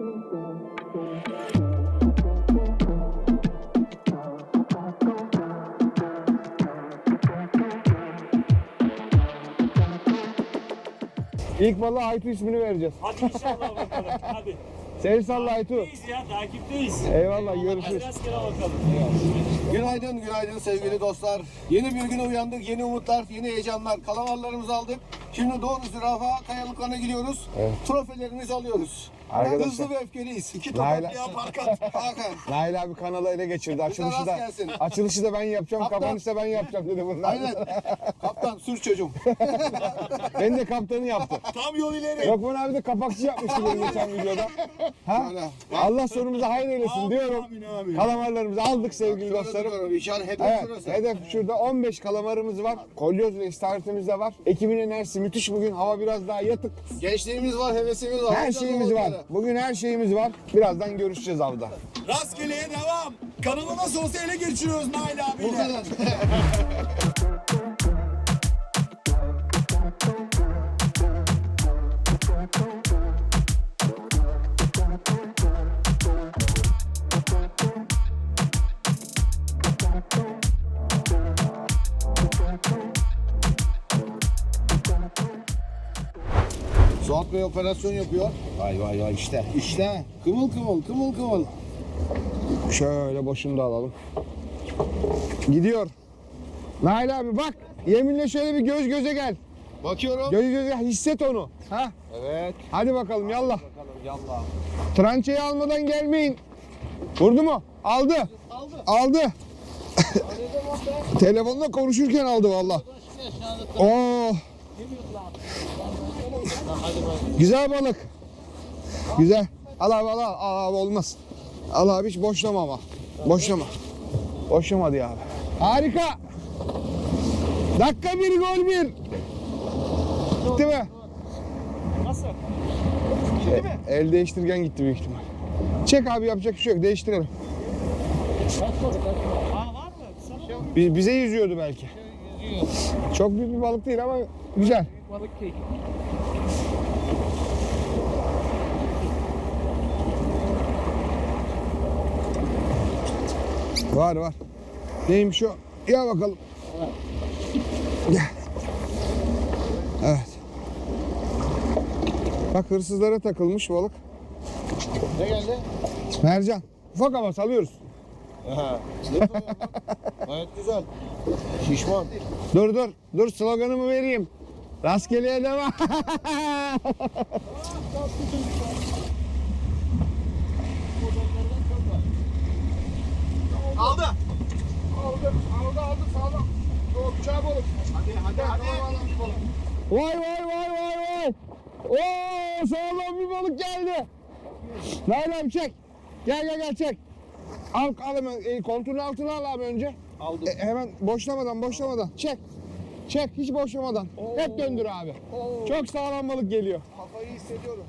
İlk balığa Aytu ismini vereceğiz. Hadi inşallah bakalım. Hadi. Seni salla Aytu. Takipteyiz ya takipteyiz. Eyvallah Hadi görüşürüz. rastgele bakalım. Günaydın, günaydın sevgili dostlar. Yeni bir güne uyandık, yeni umutlar, yeni heyecanlar. Kalamarlarımızı aldık. Şimdi doğru zürafa kayalıklarına gidiyoruz. Trofelerimizi alıyoruz. Arkadaşlar. Hızlı ve öfkeliyiz. İki Layla- tokat ya parkat. Hakan. Nail abi kanalı ele geçirdi. Açılışı da, gelsin. açılışı da ben yapacağım, Kaptan. kapanışı da ben yapacağım dedi bunlar. Aynen. Kaptan sür çocuğum. Ben de kaptanı yaptı. Tam yol ileri. Lokman abi de kapakçı yapmıştı benim geçen videoda. Ha? Allah sonumuza hayır eylesin diyorum. Amin amin. Kalamarlarımızı aldık sevgili Şöyle dostlarım. duruyorum. İşaret hedef Evet, şurası. hedef şurada 15 kalamarımız var. Kolyoz ve istavritimiz de var. Ekibin enerjisi müthiş bugün. Hava biraz daha yatık. Gençliğimiz var, hevesimiz var. Her şeyimiz var. Bugün her şeyimiz var. Birazdan görüşeceğiz avda. Rastgeleye devam. Kanalı nasıl olsa ele geçiriyoruz Nail Bu abiyle. kadar. Bey operasyon yapıyor. Vay vay vay işte. İşte. Kımıl kımıl kımıl kımıl. Şöyle boşunu da alalım. Gidiyor. Nail abi bak. Yeminle şöyle bir göz göze gel. Bakıyorum. Göz göze gel. Hisset onu. Ha? Evet. Hadi bakalım yallah. Bakalım yallah. Trançayı almadan gelmeyin. Vurdu mu? Aldı. Aldı. Aldı. Telefonla konuşurken aldı valla. Oo. Güzel balık. Güzel. Al abi al al. Al abi olmaz. Al abi hiç boşlama ama. Boşlama. Boşlama diye abi. Harika. Dakika bir gol bir. Gitti mi? Nasıl? E, el değiştirgen gitti büyük ihtimal. Çek abi yapacak bir şey yok. Değiştirelim. Aa var mı? Bi- Bize yüzüyordu belki. Çok büyük bir balık değil ama güzel. balık keyif. Var var. Neymiş o? Ya bakalım. Gel. Evet. Bak hırsızlara takılmış balık. Ne geldi? Mercan. Ufak ama salıyoruz. Aha. Gayet güzel. Şişman. Dur dur. Dur sloganımı vereyim. Rastgeleye devam. Aldı. Aldı. Aldı aldı sağlam. Çok çabuk. Hadi hadi hadi. Vay vay vay vay vay. Oo sağlam bir balık geldi. Nail abi çek. Gel gel gel çek. Al al hemen e, kontrolün altına al abi önce. Aldım. E, hemen boşlamadan boşlamadan çek. Çek hiç boşlamadan. Hep döndür abi. Oo. Çok sağlam balık geliyor. Kafayı hissediyorum.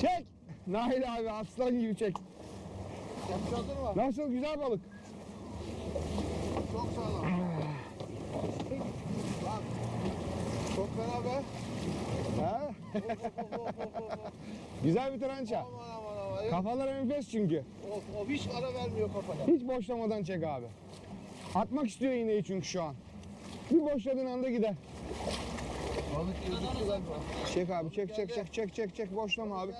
Çek. Nail abi aslan gibi çek. Yapacağız mı? Nasıl güzel balık. Çok sağlam. Bak. Çok fena be. Ha? güzel bir trança. Aman aman aman. Kafalar enfes çünkü. Of, of hiç ara vermiyor kafana. Hiç boşlamadan çek abi. Atmak istiyor iğneyi çünkü şu an. Bir boşladığın anda gider. Çek abi çek çek çek çek çek çek boşlama abi.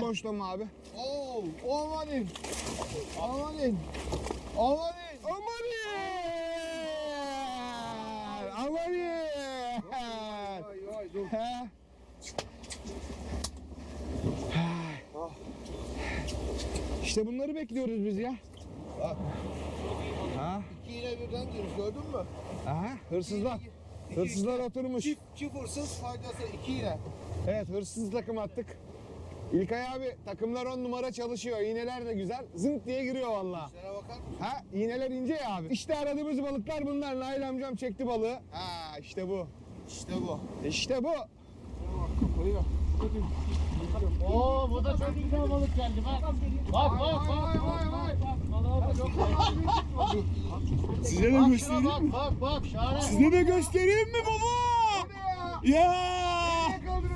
Boşlama abi. Oo. Amanin! Amanin! Vay dur. He? İşte bunları bekliyoruz biz ya. Bak. Ha? İki iğne birden girmiş gördün mü? Aha, hırsızlar. Hırsızlar oturmuş. Çift, çift hırsız faydası iki iğne. Evet hırsız takım attık. İlkay abi takımlar on numara çalışıyor. İğneler de güzel. Zınk diye giriyor vallahi. Sana bakar mısın? Ha iğneler ince ya abi. İşte aradığımız balıklar bunlar. Nail amcam çekti balığı. Ha işte bu. İşte bu. İşte bu. Koyuyor. Oo bu da çok güzel balık geldi bak. Bak bak bak. Vay vay vay. Size de göstereyim bak mi? bak bak şahane. Size de göstereyim mi baba? Ya.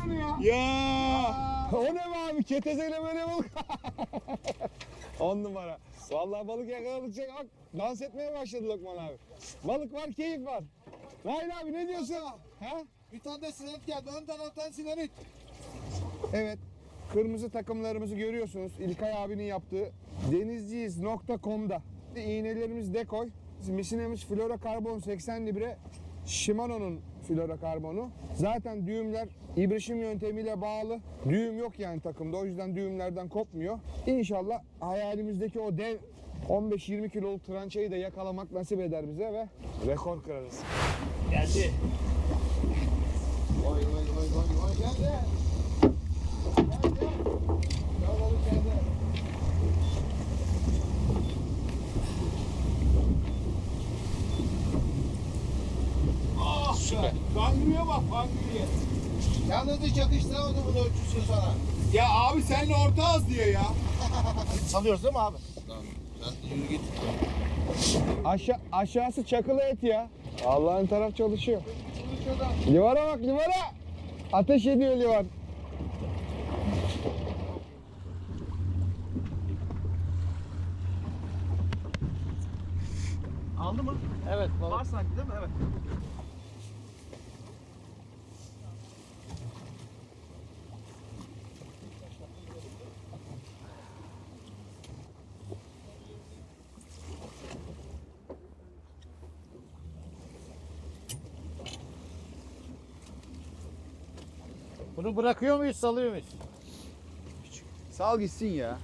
Onu ya? Ya. o ne be abi? Ketezeyle böyle balık. On numara. Vallahi balık yakaladıkça bak dans etmeye başladı Lokman abi. Balık var, keyif var. Nail abi ne diyorsun? Ha? Bir tane de sinerit geldi. Ön taraftan sinerit. Evet. Kırmızı takımlarımızı görüyorsunuz. İlkay abinin yaptığı denizciyiz.com'da. İğnelerimiz dekoy. Misinemiz florokarbon 80 libre. Shimano'nun florokarbonu. Zaten düğümler ibrişim yöntemiyle bağlı. Düğüm yok yani takımda. O yüzden düğümlerden kopmuyor. İnşallah hayalimizdeki o dev 15-20 kiloluk trançayı da yakalamak nasip eder bize ve rekor kırarız. Geldi. Vay vay vay vay geldi. Geldi. Ya balık geldi. Süper. Fangriye bak fangriye. Yalnız hiç yakıştıramadı bu da ölçüsün sana. Ya abi seninle orta az diye ya. Salıyoruz değil mi abi? Tamam. Sen yürü git. Aşağı, aşağısı çakılı et ya. Allah'ın taraf çalışıyor. Livara bak livara. Ateş ediyor livar. Aldı mı? Evet. Var sanki değil mi? Evet. Bunu bırakıyor muyuz, salıyor muyuz? Sal gitsin ya.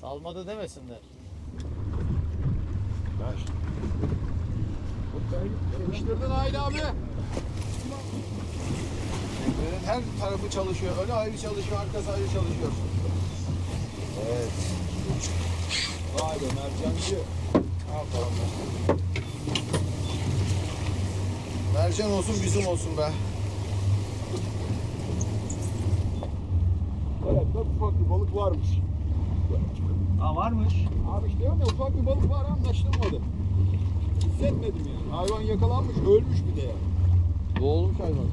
Salmadı demesinler. Yapıştırdın Aile abi. Teknenin her tarafı çalışıyor. Önü ayrı çalışıyor, arkası ayrı çalışıyor. Vay be mercancı. Aferin be. Mercan olsun bizim olsun be. Evet bak ufak bir balık varmış. Aa varmış. Abi işte diyorum ya ufak bir balık var anlaşılmadı. Hissetmedim yani. Hayvan yakalanmış ölmüş bir de ya. Boğulmuş hayvan.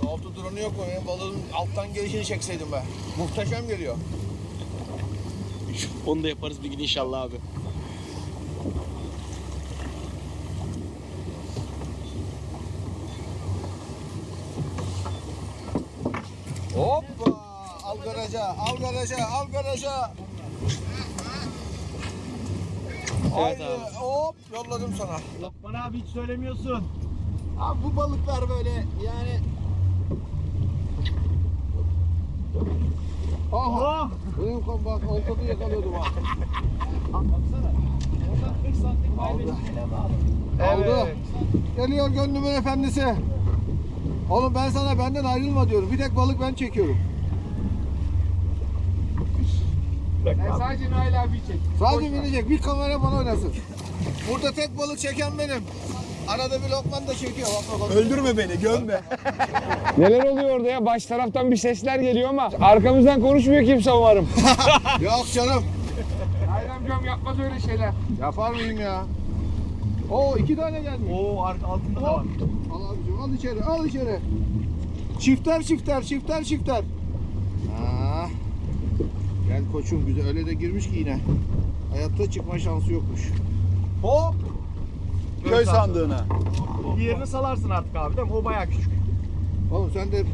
Su altı drone'u yok mu? Benim balığın alttan gelişini çekseydim be. Muhteşem geliyor. Onu da yaparız bir gün inşallah abi. Hoppa! Al garaja, al garaja, al garaja. Evet Haydi, abi. hop yolladım sana. Lokman abi hiç söylemiyorsun. Abi bu balıklar böyle yani Aha! Oh! Benim kom- bak oltadı yakalıyordum ha. Baksana. Oradan 40 santim kaybettim. Aldı. Geliyor gönlümün efendisi. Oğlum ben sana benden ayrılma diyorum. Bir tek balık ben çekiyorum. ben sadece Nail abi çek. Sadece binecek. Bir kamera bana oynasın. Burada tek balık çeken benim. Arada bir lokman da çekiyor. Bak bak bak. Öldürme beni gömme. Neler oluyor orada ya? Baş taraftan bir sesler geliyor ama arkamızdan konuşmuyor kimse umarım. Yok canım. Nail amcam yapmaz öyle şeyler. Yapar mıyım ya? Oo iki tane gelmiş. Oo ar- altında da var. Al abicim al içeri al içeri. Çifter çifter çifter çifter. Aa, gel koçum güzel öyle de girmiş ki yine. Hayatta çıkma şansı yokmuş. Hop. Köy sandığına. Diğerini salarsın artık abi değil mi? O bayağı küçük. Oğlum sen de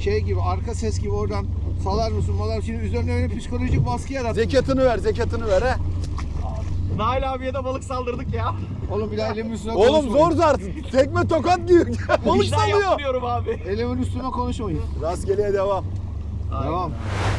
şey gibi arka ses gibi oradan salar mısın malar? Şimdi üzerine öyle psikolojik baskı yarattın. Zekatını ver zekatını ver ha. Nail abiye de balık saldırdık ya. Oğlum bir daha elimin üstüne Oğlum konuşmayın. zor zar. Tekme tokat diyor. balık Vicdan salıyor. yaptırıyorum abi. Elimin üstüne konuşmayın. Rastgeleye devam. Devam.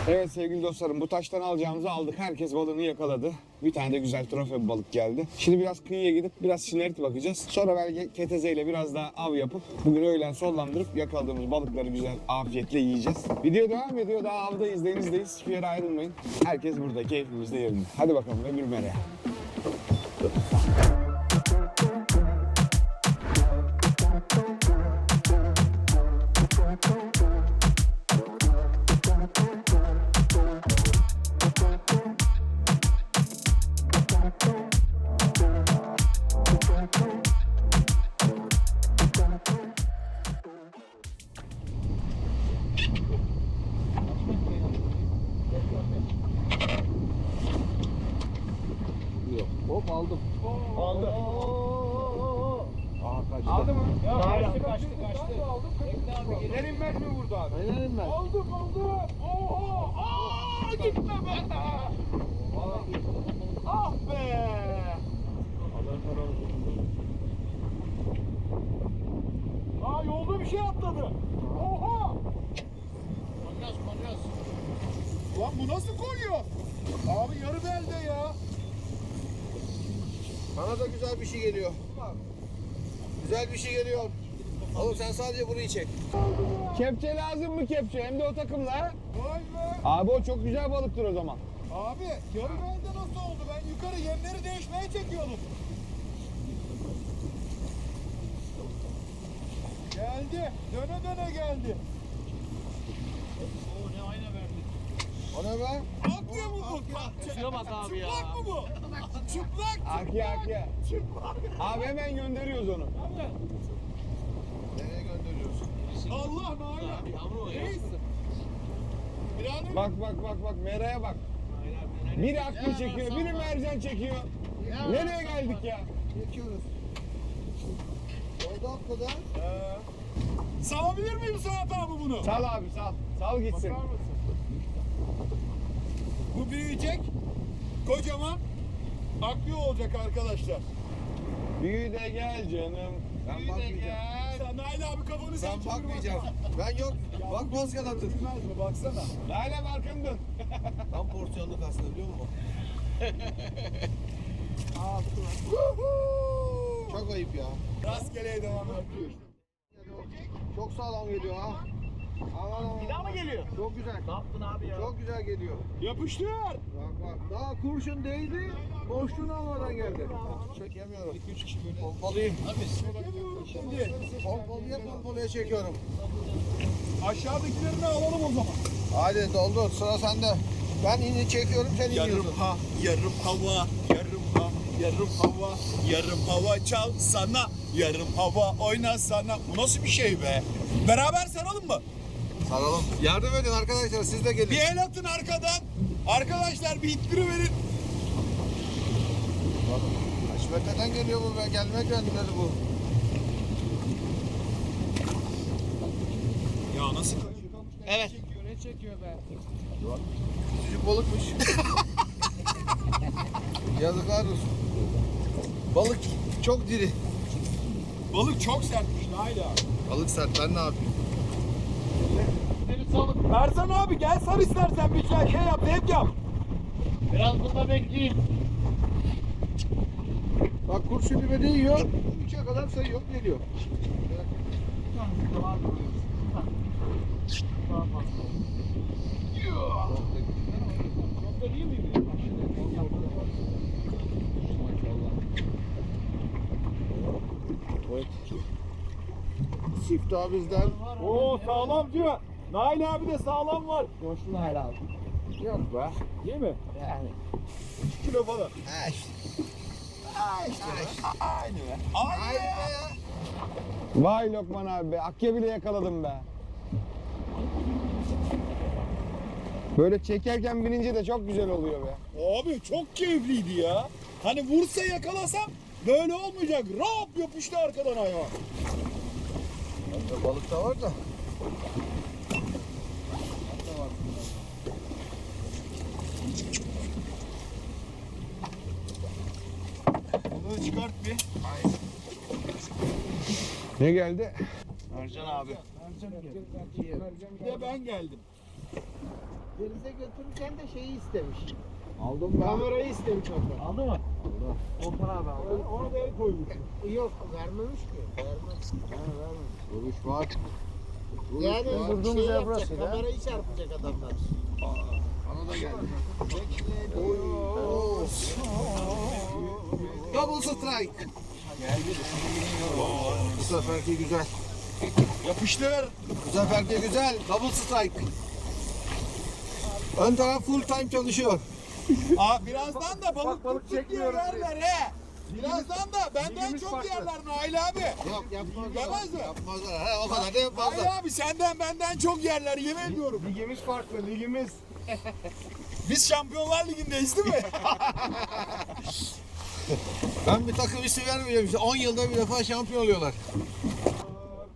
Evet sevgili dostlarım bu taştan alacağımızı aldık. Herkes balığını yakaladı. Bir tane de güzel trofe bir balık geldi. Şimdi biraz kıyıya gidip biraz sinerit bakacağız. Sonra belki ketezeyle biraz daha av yapıp bugün öğlen sollandırıp yakaladığımız balıkları güzel afiyetle yiyeceğiz. Video devam ediyor. Daha avdayız, denizdeyiz. Hiçbir yere ayrılmayın. Herkes burada, keyfimiz de yerinde. Hadi bakalım öbür mereye. Aldı. Aa kaçtı. Aldı mı? Ya, Kaçtı, kaçtı kaçtı. kaçtı. İner inmez mi vurdu abi? Aynen ben. Aldım aldım. Oha. Aa, gitme be. Ah be. Aa yolda bir şey atladı. Oha. Lan bu nasıl koyuyor? Abi yarı belde ya. Bana da güzel bir şey geliyor. Güzel bir şey geliyor. Oğlum sen sadece burayı çek. Kepçe lazım mı kepçe? Hem de o takımla. Vay be. Abi o çok güzel balıktır o zaman. Abi yarı belde nasıl oldu? Ben yukarı yemleri değişmeye çekiyordum. Geldi. Döne döne geldi. O ne be? Akıyor mu bu? Şuna bak abi ya. Çıplak mı bu? Çıplak. Akya akya. Abi hemen gönderiyoruz onu. Nereye gönderiyorsun? Allah nalan. Yavru o ya. Reis. Bak bak bak bak meraya bak. Biri akya çekiyor, biri mercan çekiyor. Nereye geldik ya? Çekiyoruz. Oldu atladı. Salabilir miyim Suat abi bunu? Sal abi sal. Sal gitsin. Bakar mısın? Bu büyüyecek. Kocaman. Aklı olacak arkadaşlar. Büyü de gel canım. Ben Büyü de bakmayacağım. gel. Sen Nail abi kafanı sen Ben çevir bakmayacağım. Ben yok. Bakmaz kanatın. Bilmez mi? Baksana. Nail abi arkanı dön. Tam porsiyonluk aslında biliyor musun? Çok ayıp ya. Rastgeleye devam ediyor. Çok sağlam geliyor ha. Aman. Bir daha mı geliyor? Çok güzel. Ne yaptın abi ya? Çok güzel geliyor. Yapıştır. Bak bak. Daha kurşun değdi. Boşluğunu almadan geldi. Çekemiyorum. 2-3 kişi böyle. Pompalayayım. Şimdi Pompalıya pompalıya çekiyorum. aşağıdakilerini alalım o zaman. Hadi doldur sıra sende. Ben ini çekiyorum sen iniyorsun. ha, yarım hava, yarım ha, yarım hava, yarım hava çal sana, yarım hava oyna sana. Bu nasıl bir şey be? Beraber saralım mı? Saralım. Yardım edin arkadaşlar siz de gelin. Bir el atın arkadan. Arkadaşlar bir ittiriverin. Kaç metreden geliyor bu be? Gelmek önleri bu. Ya nasıl Evet. Küçücük balıkmış. Yazıklar olsun. Balık çok diri. Balık çok sertmiş Nail abi. Balık sert ben ne yapayım? Ersan abi gel sar istersen bir şey, şey yap, zevk yap. Biraz burada bekleyin. Bak kurşun dibe değiyor. Üçe kadar sayıyor geliyor. Siftah bizden. Oo sağlam diyor. Nail abi de sağlam var. Coştu Nail abi. Yok be. Değil mi? Yani. 2 kilo falan. Ha işte. Aynı be. Aynı be. Vay Lokman abi be. Akya bile yakaladım be. Böyle çekerken binince de çok güzel oluyor be. Abi çok keyifliydi ya. Hani vursa yakalasam böyle olmayacak. Rap yapıştı arkadan hayvan. Balık da var da. Balığı çıkart bir. Ne geldi? Ercan abi. Bir de ben geldim. Denize götürürken de şeyi istemiş. Aldım ben. Kamerayı istemiş ondan. Aldı mı? Osman abi aldı. Onu da el koymuş. Yok vermemiş ki. Vermez. Ha, vermemiş. Vuruş var. Vuruş Yani var. durduğumuz şey yer burası Kamerayı çarpacak adamlar. Bana da geldi. Oy. Oo. Double strike. Bu seferki güzel. Yapıştır. Bu seferki güzel. Double strike. Ön taraf full time çalışıyor. Aa, birazdan da balık Bak, balık çekmiyoruz verler he. Birazdan da benden çok yerler Nail abi. Yok yapmazlar. Yemez mi? Yapmazlar. He, o kadar da yapmazlar. Nail abi senden benden çok yerler yemin ediyorum. Ligimiz farklı ligimiz. Biz Şampiyonlar Ligi'ndeyiz değil mi? Ben bir takım ismi vermeyeceğim işte 10 yılda bir defa şampiyon oluyorlar.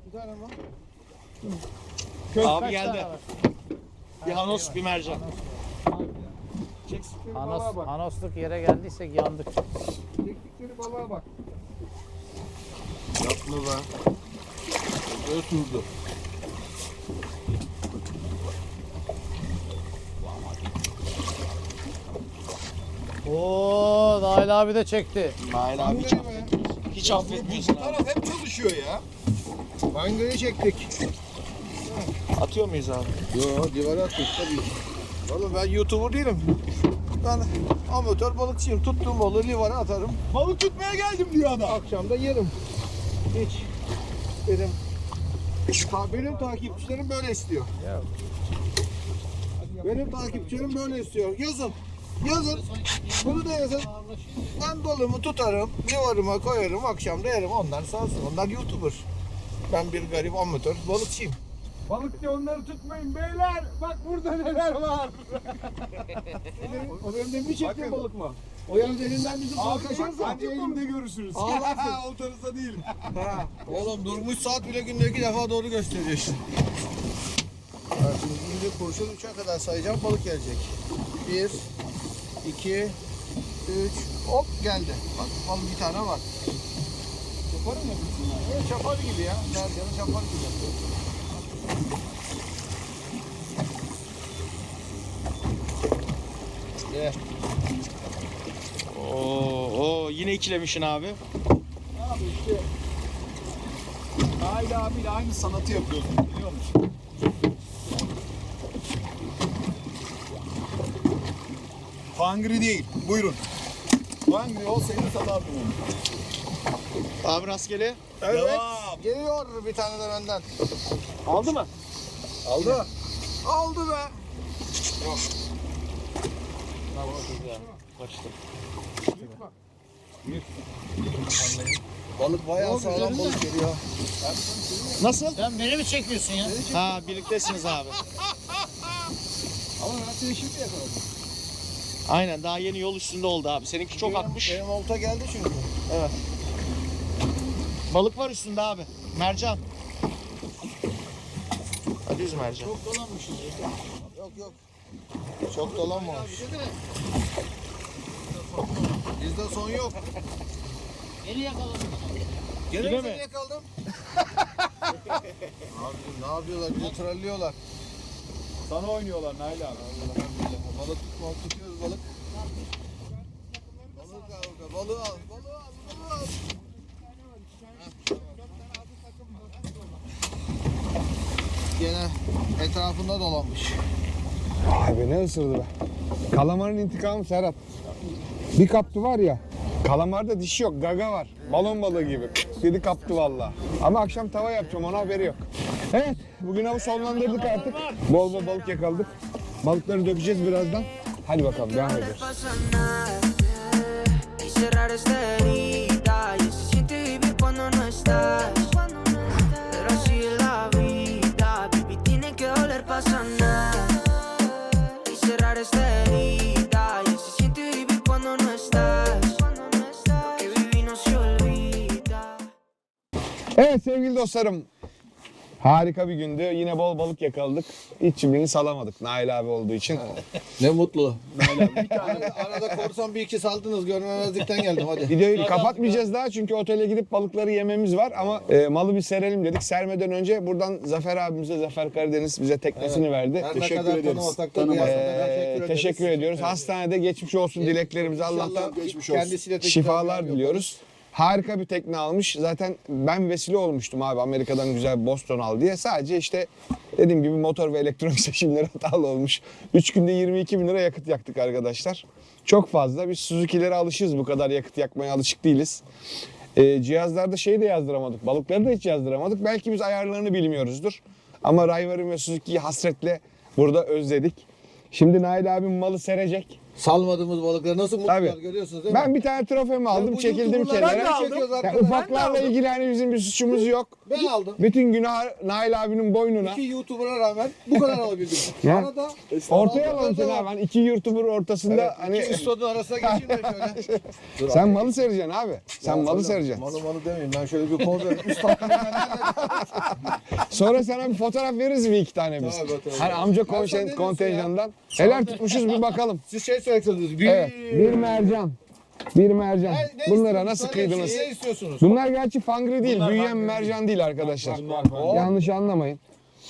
Bir tane. Abi geldi. Bir hanos bir mercan. Anos, anosluk yere geldiysek yandık. Çektikleri balığa bak. Yapma be. Böyle Oo, Nail abi de çekti. Nail abi hiç, hiç affetmiyorsun Bu taraf hep çalışıyor ya. Mangırı çektik. Atıyor muyuz abi? Yo divara attık tabii. Oğlum ben YouTuber değilim. Ben amatör balıkçıyım. Tuttuğum balığı livara atarım. Balık tutmaya geldim diyor adam. Akşam da yerim. Hiç. Ta- benim takipçilerim böyle istiyor. Benim takipçilerim böyle istiyor. Yazın. Yazın. Bunu da yazın. Ben balığımı tutarım. Livarıma koyarım. Akşam da yerim. Onlar sağ olsun. Onlar YouTuber. Ben bir garip amatör balıkçıyım. Balıkçı onları tutmayın beyler. Bak burada neler var. O benim de bir çektiğim balık mı? O yalnız elinden bizim balık kaçarsa. Bence elimde görürsünüz. Ağlarsın. Oltanızda değil. Ha, oğlum durmuş saat bile günde iki defa doğru gösteriyor şimdi şimdi kurşun üçe kadar sayacağım balık gelecek. Bir, iki, üç, hop geldi. Bak balık bir tane var. Yaparım mı? Evet çapar gibi ya. Mercanın çapar gibi. Ye. Oo, oo yine ikilemişsin abi. Abi işte Nail abiyle aynı sanatı yapıyorsun biliyor musun? Hungry değil. Buyurun. Hungry olsaydı satardım onu. Abi rastgele. Evet. Devam. Geliyor bir tane de benden. Aldı mı? Aldı. Aldı be. Kaçtı. Balık bayağı sağlam balık geliyor. Nasıl? Sen beni mi çekiyorsun ya? Ha birliktesiniz abi. Ama ben seni şimdi yakaladım. Aynen daha yeni yol üstünde oldu abi. Seninki çok akmış. Benim olta geldi çünkü. Balık var üstünde abi. Mercan. Hadi yüz mercan. Çok dolanmışız. Yok yok. Çok dolanmamış. Bizde son yok. Beni yakaladın. Gene mi yakaladım? Abi ne yapıyorlar? Bizi trollüyorlar. Sana oynuyorlar Nail abi. Balık tutma, tutuyoruz balık. Balık al, balığı al, balığı al, balığı al. Gene etrafında dolanmış. Abi ne ısırdı be. Kalamarın intikamı Serhat. Bir kaptı var ya. Kalamarda dişi yok, gaga var. Balon balığı gibi. Dedi kaptı valla. Ama akşam tava yapacağım, ona haberi yok. Evet, bugün avı sonlandırdık artık. Bol bol balık yakaladık. Balıkları dökeceğiz birazdan. Hadi bakalım, devam ediyoruz. Evet sevgili dostlarım. Harika bir gündü. Yine bol balık yakaladık. Hiç cimrini salamadık Nail abi olduğu için. Ne mutlu. arada, arada korsan bir iki saldınız görmemezlikten geldim hadi. Videoyu kapatmayacağız daha çünkü otele gidip balıkları yememiz var ama e, malı bir serelim dedik. Sermeden önce buradan Zafer abimize, Zafer Karadeniz bize teknesini verdi. Her ne teşekkür kadar ederiz. tanımasak da yerden Ee, teşekkür teşekkür ediyoruz. Hastanede geçmiş olsun dileklerimizi Allah'tan geçmiş olsun. Şifalar diliyoruz. Harika bir tekne almış. Zaten ben vesile olmuştum abi Amerika'dan güzel Boston al diye. Sadece işte dediğim gibi motor ve elektronik seçimleri hatalı olmuş. 3 günde 22 bin lira yakıt yaktık arkadaşlar. Çok fazla. Biz Suzuki'lere alışığız bu kadar yakıt yakmaya alışık değiliz. Ee, cihazlarda şeyi de yazdıramadık. Balıkları da hiç yazdıramadık. Belki biz ayarlarını bilmiyoruzdur. Ama Rayvar'ın ve Suzuki'yi hasretle burada özledik. Şimdi Nail abim malı serecek. Salmadığımız balıkları nasıl mutlular Tabii. görüyorsunuz değil mi? Ben bir tane trofemi aldım, bu çekildim YouTuber'lar kenara. ben de aldım. çekiyoruz Ya arkadaşlar. ufaklarla ilgili hani bizim bir suçumuz yok. Ben aldım. Bütün günah Nail abinin boynuna. İki YouTuber'a rağmen bu kadar alabildim. Ya. Arada Ortaya alalım seni abi. Hani iki YouTuber ortasında hani iki üstadın arasına geçeyim de şöyle. Dur sen abi. malı sereceksin abi. Sen malı sereceksin. Malı malı demeyeyim ben şöyle bir poz vereyim. Üst hakkını ben Sonra sana bir fotoğraf veririz bir iki tane biz. Tabii, tabii. Hani amca ne diyorsun kontenjandan. Neler tutmuşuz bir bakalım. Siz şey söyleseniz. Bir, Evet. Bir mercan. Bir mercan. Ne- ne Bunlara istiyorsunuz? nasıl kıydınız? Ne istiyorsunuz? Bunlar gerçi fangri değil, büyüyen mercan değil arkadaşlar. Yanlış anlamayın.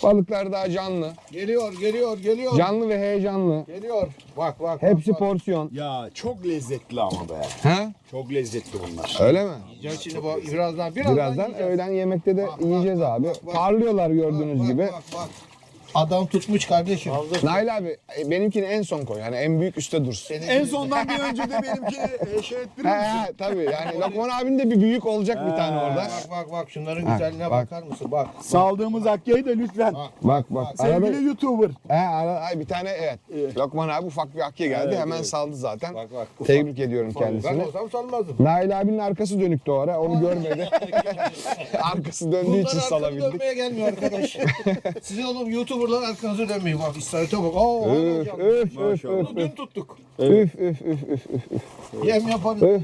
Balıklar daha canlı. Geliyor, geliyor, geliyor. Canlı ve heyecanlı. Geliyor. Bak bak. Hepsi bak, bak. porsiyon. Ya çok lezzetli ama be. Ha? Çok lezzetli bunlar. Öyle mi? Yiyeceğiz şimdi bak birazdan. Birazdan, Birazdan yiyeceğiz. öğlen yemekte de Bak, bak, yiyeceğiz bak, abi. bak, bak. Parlıyorlar gördüğünüz Bak, gibi. Bak bak. Adam tutmuş kardeşim. Nail abi e, benimkini en son koy. Yani en büyük üstte dursun. En sondan bir önce de benimkini e, şey ettirir He misin? he tabii yani Lokman abinin de bir büyük olacak bir tane orada. Bak bak bak şunların güzelliğine bak. bakar mısın? Bak. Saldığımız Hakkı'yı da lütfen. Bak bak. Arada, Sevgili YouTuber. he, ara, ay, bir tane evet. Lokman abi ufak bir akya geldi. Hemen saldı zaten. Bak bak. Tebrik ediyorum Ben kendisini. olsam salmazdım. Nail abinin arkası dönüktü o ara. Onu görmedi. arkası döndüğü Bunlar için arkanı salabildik. dönmeye gelmiyor arkadaş. Sizin oğlum YouTuber'lar arkanızı dönmeyin. Bak İsrail'e bak. Oo, Öf öf öf Bunu öf dün öf. tuttuk. Üf üf üf üf. Yem yaparız. Öf,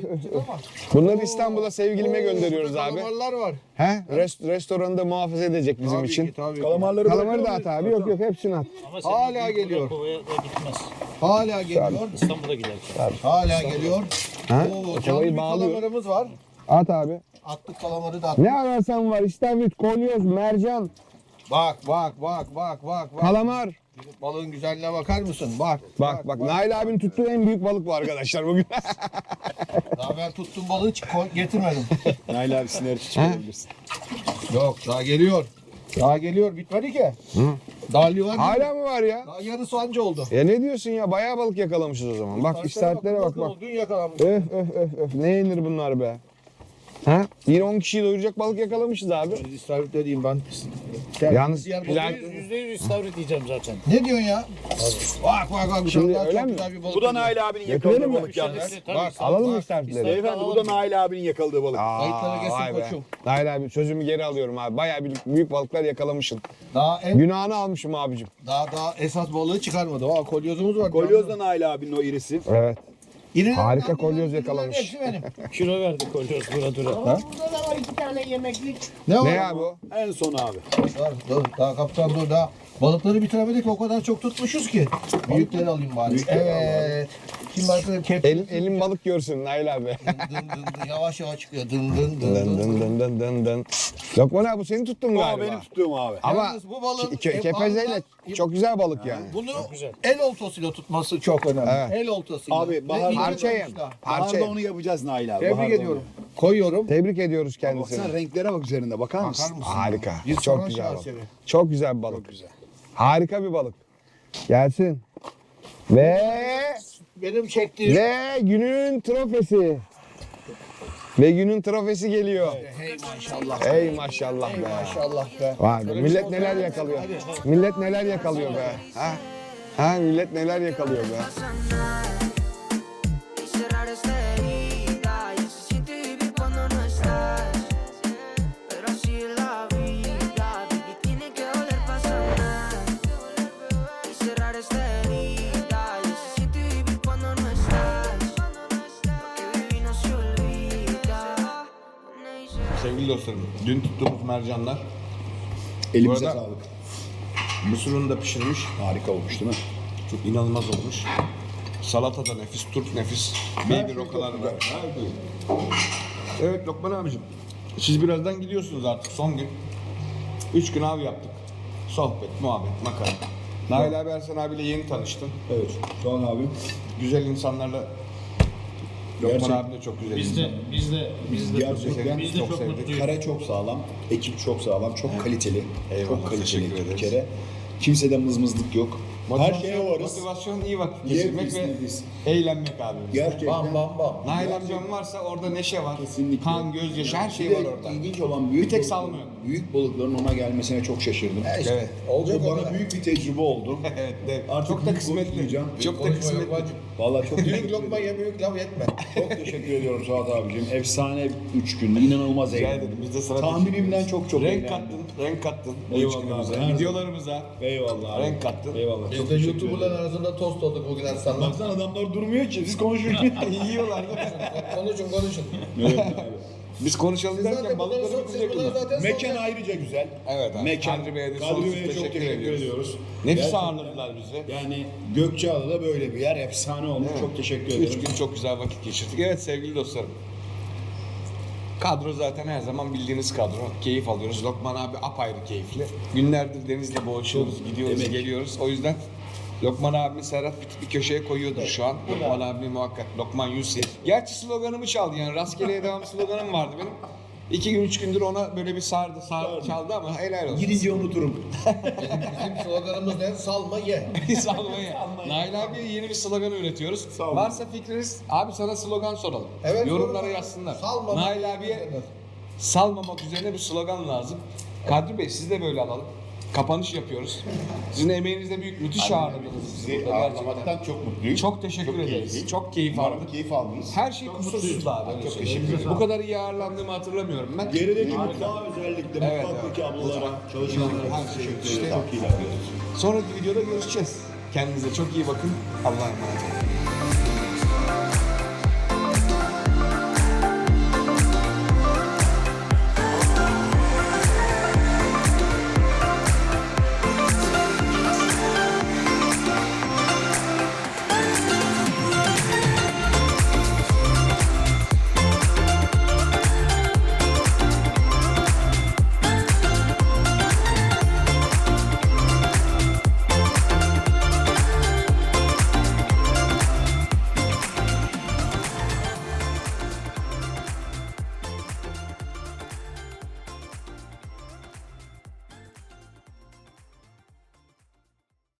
Bunları İstanbul'a sevgilime Oo, gönderiyoruz abi. Kalamarlar var. He? Rest, restoranı da muhafaza edecek bizim Tabii için. ki, tabii ki. Kalamarları Kalamarı da at abi. Yok yok hepsini at. Ama senin Hala geliyor. Kovaya da gitmez. Hala geliyor. İstanbul'a giderken. Hala geliyor. Ha? Oo, canlı bir bağlıyor. kalamarımız var. At abi. Attık kalamarı da attık. Ne ararsan var. İstavrit, kolyoz, mercan, Bak bak bak bak bak. bak. kalamar. Balığın güzelliğine bakar mısın? Bak. Bak bak Nail abinin tuttuğu en büyük balık bu arkadaşlar bugün. Daha ben tuttuğum balığı hiç ko- getirmedim. Nail abi sinir. Yok daha geliyor. Daha geliyor bitmedi ki. Dalya var. mı? Hala mı var ya? Daha yarısı anca oldu. Ya ne diyorsun ya? Bayağı balık yakalamışız o zaman. Bak işaretlere bak bak. Dün yakalanmış. Öf öf öf öf. Ne yenir bunlar be? Ha? Yine 10 kişiyi doyuracak balık yakalamışız abi. İstavrit dediğim ben. Yalnız Yüzde yüz istavrit diyeceğim zaten. Ne diyorsun ya? Bak bak bak. Şimdi Şimdi öyle çok mi? güzel bir balık. Bu da. Nail abinin yakaladığı balık yalnız. Bak. Alalım mı işaretleri? Beyefendi bu da Nail abinin yakaladığı balık. Kayıtlara be. koçum. Nail abi sözümü geri alıyorum abi. Bayağı büyük, büyük balıklar yakalamışsın. Daha en, Günahını almışım abicim. daha daha esas balığı çıkarmadı. Aa kolyozumuz var. Kolyoz da Nail abinin o irisi. Evet. İri- Harika kolyoz yakalamış. Hepsi benim. Kilo verdi kolyoz dura dura. Ne var? Ne abi o? En son abi. Dur, dur, daha kaptan dur daha. Balıkları bitiremedik o kadar çok tutmuşuz ki. Büyükleri alayım bari. evet. Şimdi arkadaşlar kepçe. Elim, elim balık görsün Nail abi. Dın dın dın yavaş yavaş çıkıyor. Dın dın dın dın dın. dın dın dın dın. Lokman abi bu senin tuttun galiba. benim tuttuğum abi. Ama Yalnız bu balığın ke- hep kepezeyle çok güzel balık yani. Bunu güzel. el oltasıyla tutması çok önemli. Evet. El oltasıyla. Abi, Ve bahar- ince Parça yem. tutmuşlar. Parça Baharda yem. onu yapacağız Nail abi. Tebrik baharda ediyorum. onu. Koyuyorum. Tebrik ediyoruz Baksana kendisini. renklere bak üzerinde bakar Bakar mısın? mısın? Harika. Bir Çok sonra güzel balık. Çok güzel bir balık. Çok güzel. Harika bir balık. Gelsin. Ve Benim çektiğim. ve günün trofesi. Ve günün trofesi geliyor. Hey maşallah. Ey maşallah Hey be. maşallah be. Vay be. Millet neler yakalıyor. Millet neler yakalıyor be. Ha? Ha millet neler yakalıyor be. Dostlarım, dün tuttuğumuz mercanlar Elimize Bu arada- sağlık. mısır unu da pişirmiş. Harika olmuş değil mi? Çok inanılmaz olmuş. Salata da nefis, turp nefis. Bir rokalar da. Evet Lokman abicim. Siz birazdan gidiyorsunuz artık son gün. Üç gün av yaptık. Sohbet, muhabbet, makara. Nail abi Ersan abiyle yeni tanıştın. Evet. Doğan abi. Güzel insanlarla Lokman Gerçek- abi de çok güzel Biz insan. de biz de biz de Gerçekten biz de çok çok, sevdik. mutluyuz. Kare çok sağlam, ekip çok sağlam, çok kaliteli. Eyvallah, çok kaliteli teşekkür bir ederiz. kere. Kimsede mızmızlık yok. Her şeye varız. Motivasyon iyi vakit geçirmek ve kesinlikle. eğlenmek abi. bizde. Gerçekten. Bam bam bam. Nail amcam varsa orada neşe var. Kesinlikle. Kan, gözyaşı her Bir şey de var orada. İlginç olan büyük Bir tek salmıyor. Büyük balıkların ona gelmesine çok şaşırdım. Evet. Olacak Bu o bana kadar. büyük bir tecrübe oldu. Evet. Artık çok da büyük kısmetli. konuşmayacağım. Çok da Konuşma kısmetli. bacım. Vallahi çok teşekkür Büyük ederim. lokma ye büyük laf yetme. Çok teşekkür ediyorum Suat abicim. Efsane 3 gün. İnanılmaz Rica eğlendim. ederim. Biz de sana Tahminimden çok çok Renk eğlendim. kattın, renk kattın. bu Eyvallah Videolarımıza. Eyvallah. abi. Renk kattın. Eyvallah. Biz Çok de teşekkür YouTuber'ların arasında tost olduk bugün Aslan'la. Baksana adamlar durmuyor ki. Siz konuşurken. Yiyorlar. konuşun konuşun. evet abi. Biz konuşalım Siz zaten derken balıkları sok, siz bitirecek bunları bunlar. zaten Mekan ayrıca güzel. Evet abi. Mekan. Kadri Bey'e de sonsuz Bey'e çok teşekkür teşekkür ediyoruz. ediyoruz. Nefis Gerçekten. ağırladılar bizi. Yani Gökçeada'da böyle bir yer efsane olmuş. Çok teşekkür ederim. Üç gün çok güzel vakit geçirdik. Evet sevgili dostlarım. Kadro zaten her zaman bildiğiniz kadro. Keyif alıyoruz. Lokman abi apayrı keyifli. Günlerdir denizle boğuşuyoruz, gidiyoruz, emek. geliyoruz. O yüzden Lokman abimi Serhat bir, bir köşeye koyuyordur şu an. Lokman abimi muhakkak. Lokman Yusuf. Gerçi sloganımı çaldı yani. Rastgeleye devam sloganım vardı benim. İki gün, üç gündür ona böyle bir sardı, sar, çaldı ama helal olsun. Gidince unuturum. Bizim, sloganımız ne? Salma ye. Salmayı. Nail abiye yeni bir slogan üretiyoruz. Salma. Varsa fikriniz, abi sana slogan soralım. Evet, Yorumlara sorun. yazsınlar. Salmamak Nail abiye salmamak üzerine bir slogan lazım. Kadri Bey siz de böyle alalım. Kapanış yapıyoruz. Sizin emeğinizde büyük, müthiş ağırladınız bizi Sizi burada gerçekten. ağırlamaktan çok mutluyum. Çok teşekkür ederiz. keyifli. Çok keyif Umarım aldık. keyif aldınız. Her şey kusursuzdu abi. öyle Çok söyleyeyim. teşekkür ederim. Bu kadar iyi ağırlandığımı hatırlamıyorum ben. Gerideki mutfağa özellikle Evet, mutfaktaki ablalara, çalışanlara Her şey teşekkür işte yok. Çok iyiler. Sonraki videoda görüşeceğiz. Kendinize çok iyi bakın. Allah'a emanet olun.